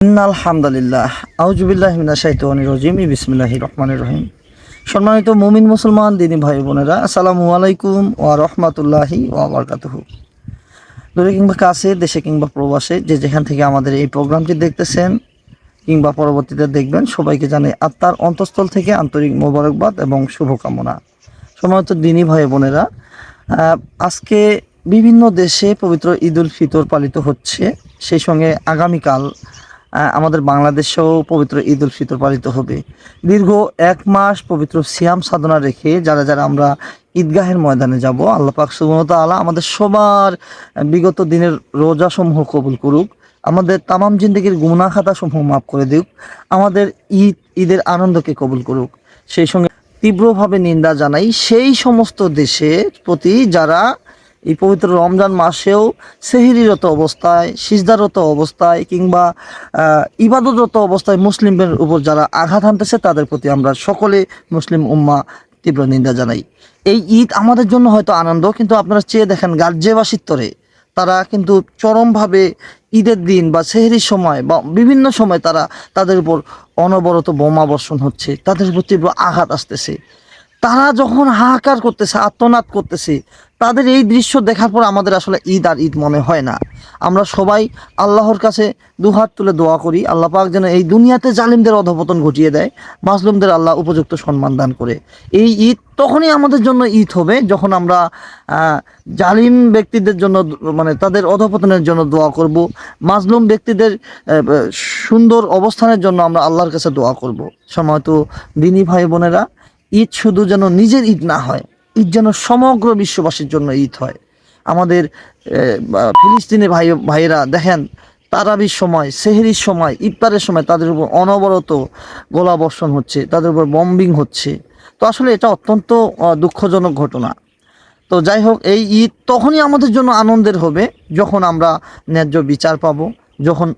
আলহামদুলিল্লাহ আউজুবিল্লাহ মিনাশাইতানির রাজিম বিসমিল্লাহির রহমানির রহিম সম্মানিত মুমিন মুসলমান, দিনী ভাই বোনেরা আসসালামু আলাইকুম ওয়া রাহমাতুল্লাহি ওয়া বারাকাতুহু। দূরে কিংবা কাছে, দেশে কিংবা প্রবাসে, যে যেখান থেকে আমাদের এই প্রোগ্রামটি দেখতেছেন কিংবা পরবর্তীতে দেখবেন, সবাইকে জানাই আত্মার অন্তঃস্থল থেকে আন্তরিক মোবারকবাদ এবং শুভকামনা। সম্মানিত দিনী ভাই বোনেরা আজকে বিভিন্ন দেশে পবিত্র ঈদ উল ফিতর পালিত হচ্ছে। সেই সঙ্গে আগামীকাল আমাদের বাংলাদেশেও পবিত্র ঈদ উল ফিতর পালিত হবে। দীর্ঘ এক মাস পবিত্র সিয়াম সাধনা রেখে যারা যারা আমরা ঈদগাহের ময়দানে যাব, আল্লাহ পাক আলা আমাদের সবার বিগত দিনের রোজা সমূহ কবুল করুক। আমাদের তামাম জিন্দগির গুনাহ খাতা সমূহ মাফ করে দিক। আমাদের ঈদ, ঈদের আনন্দকে কবুল করুক। সেই সঙ্গে তীব্রভাবে নিন্দা জানাই সেই সমস্ত দেশের প্রতি যারা এই পবিত্র রমজান মাসেও সেহেরিরত অবস্থায়, সিজদারত অবস্থায় কিংবা ইবাদতরত অবস্থায় মুসলিমদের উপর যারা আঘাত হানতেছে তাদের প্রতি আমরা সকলে মুসলিম উম্মা তীব্র নিন্দা জানাই। এই ঈদ আমাদের জন্য হয়তো আনন্দ, কিন্তু আপনারা চেয়ে দেখেন গার্জেবাসীর তরে তারা কিন্তু চরমভাবে ঈদের দিন বা সেহরির সময় বা বিভিন্ন সময় তারা তাদের উপর অনবরত বোমা বর্ষণ হচ্ছে, তাদের উপর তীব্র আঘাত আসতেছে। তারা যখন হাহাকার করতেছে, আত্মনাদ করতেছে তাদের এই দৃশ্য দেখার পর আমাদের আসলে ঈদ আর ঈদ মনে হয় না। আমরা সবাই আল্লাহর কাছে দুহাত তুলে দোয়া করি, আল্লাহ পাক যেন এই দুনিয়াতে জালিমদের অধপতন ঘটিয়ে দেয় মাসলুমদের আল্লাহ উপযুক্ত সম্মান দান করে। এই ঈদ তখনই আমাদের জন্য ঈদ হবে যখন আমরা জালিম ব্যক্তিদের জন্য মানে তাদের অধপতনের জন্য দোয়া করব, মাজলুম ব্যক্তিদের সুন্দর অবস্থানের জন্য আমরা আল্লাহর কাছে দোয়া করব। সময়ত দিনী ভাই বোনেরা, ঈদ শুধু যেন নিজের ঈদ না হয় ঈদ যেন সমগ্র বিশ্ববাসীর জন্য ঈদ হয়। আমাদের ফিলিস্তিনি ভাই, ভাইয়েরা দেখেন, তারাবির সময়, সেহেরির সময়, ইফতারের সময় তাদের উপর অনবরত গোলাবর্ষণ হচ্ছে, তাদের উপর বম্বিং হচ্ছে। তো আসলে এটা অত্যন্ত দুঃখজনক ঘটনা। তো যাই হোক, এই ঈদ তখনই আমাদের জন্য আনন্দের হবে, যখন আমরা ন্যায্য বিচার পাবো, যখন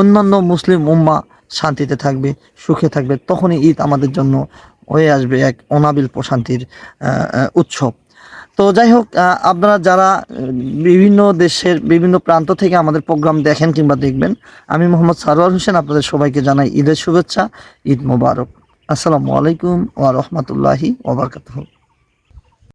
অন্যান্য মুসলিম উম্মা শান্তিতে থাকবে, সুখে থাকবে, তখনই ঈদ আমাদের জন্য হয়ে আসবে এক অনাবিল প্রশান্তির উৎসব। তো যাই হোক আপনারা যারা বিভিন্ন দেশের বিভিন্ন প্রান্ত থেকে আমাদের প্রোগ্রাম দেখেন কিংবা দেখবেন, আমি মোহাম্মদ সারোয়ার হোসেন আপনাদের সবাইকে জানাই ঈদের শুভেচ্ছা, ঈদ মোবারক। আসসালামু আলাইকুম ওয়া রহমতুল্লাহি ওবরকাতুহ